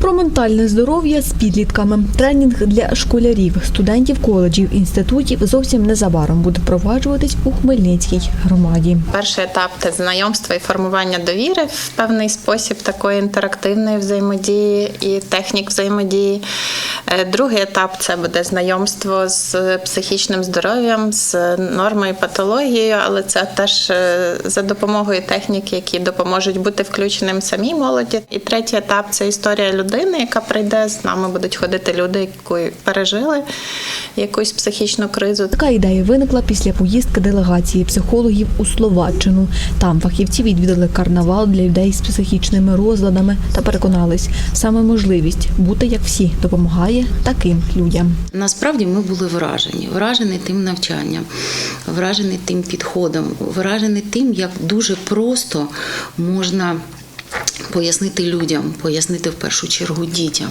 Про ментальне здоров'я з підлітками. Тренінг для школярів, студентів коледжів, інститутів зовсім незабаром буде впроваджуватись у Хмельницькій громаді. Перший етап це знайомство і формування довіри в певний спосіб такої інтерактивної взаємодії і технік взаємодії. Е, Другий етап це буде знайомство з психічним здоров'ям, з нормою патологією, але це теж е, за допомогою технік, які допоможуть бути включеним самій молоді. І третій етап це історія людини, яка прийде з нами, будуть ходити люди, які пережили якусь психічну кризу. Така ідея виникла після поїздки делегації психологів у Словаччину. Там фахівці відвідали карнавал для людей з психічними розладами та переконались, саме можливість бути як всі допомагає таким людям. Насправді ми були вражені, вражені тим навчанням, вражені тим підходом, вражені тим, як дуже просто можна. Пояснити людям, пояснити в першу чергу дітям,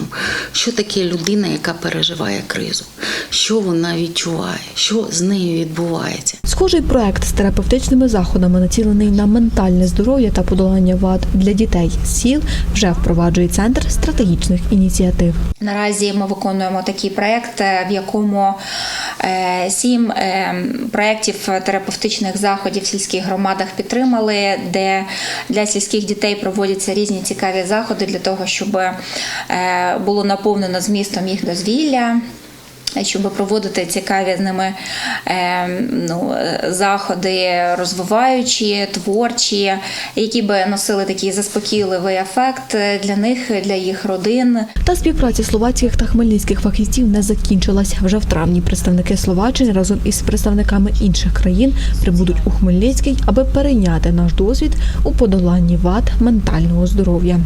що таке людина, яка переживає кризу, що вона відчуває, що з нею відбувається. Схожий проект з терапевтичними заходами, націлений на ментальне здоров'я та подолання вад для дітей з сіл, вже впроваджує центр стратегічних ініціатив. Наразі ми виконуємо такий проект, е, в якому сім е, проєктів терапевтичних заходів в сільських громадах підтримали, де для сільських дітей проводяться різні цікаві заходи для того, щоб е, було наповнено змістом їх дозвілля. Щоб проводити цікаві з ними е, ну, е, заходи, розвиваючі, творчі, які би носили такий заспокійливий ефект для них, для їх родин. Та співпраця словацьких та хмельницьких фахівців не закінчилась. Вже в травні представники Словаччини разом із представниками інших країн прибудуть у Хмельницький, аби перейняти наш досвід у подоланні вад ментального здоров'я.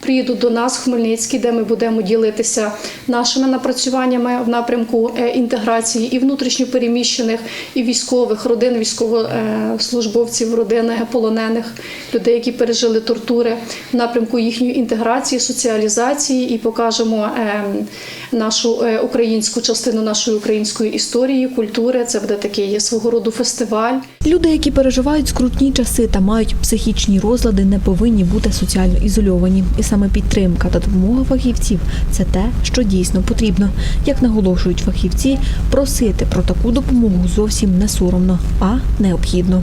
приїдуть до нас в Хмельницький, де ми будемо ділитися нашими напрацюваннями в напрямку е, інтеграції і внутрішньопереміщених, і військових родин, військовослужбовців, родин полонених, людей, які пережили тортури, в напрямку їхньої інтеграції, соціалізації, і покажемо е, нашу е, українську частину нашої української історії, культури. Це буде такий свого роду фестиваль. Люди, які переживають скрутні часи та мають психічні розлади, не повинні бути соціально ізольовані. І саме підтримка та допомога фахівців це те, що дійсно потрібно. Як наголошують фахівці, просити про таку допомогу зовсім не соромно, а необхідно.